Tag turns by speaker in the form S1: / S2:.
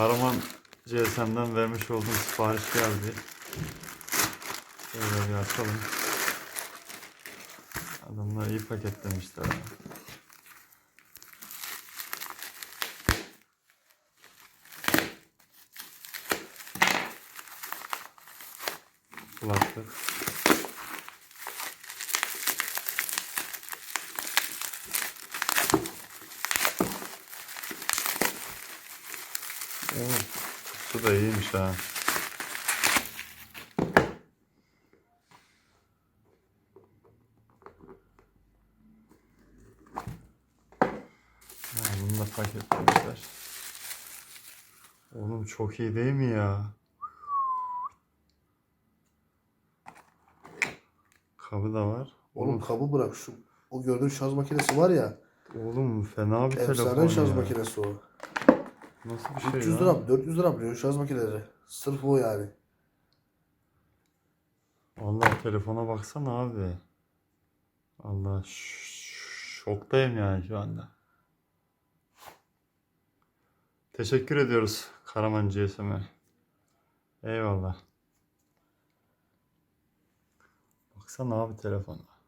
S1: Karaman GSM'den vermiş olduğum sipariş geldi. Şöyle bir açalım. Adamlar iyi paketlemişler. Kulaklık. Kutusu da iyiymiş ha. Ha, bunu da paketlemişler. Oğlum çok iyi değil mi ya? Kabı da var.
S2: Oğlum kabı bırak şu. O gördüğün şarj makinesi var ya.
S1: Oğlum fena bir telefon
S2: Efsane şarj
S1: ya.
S2: makinesi o.
S1: Nasıl bir şey
S2: 300
S1: ya?
S2: lira mı 400 lira biliyor şarj makineleri. Sırf o yani.
S1: Vallahi telefona baksana abi. Allah şoktayım yani şu anda. Teşekkür ediyoruz Karaman GSM'e. Eyvallah. Baksana abi telefona.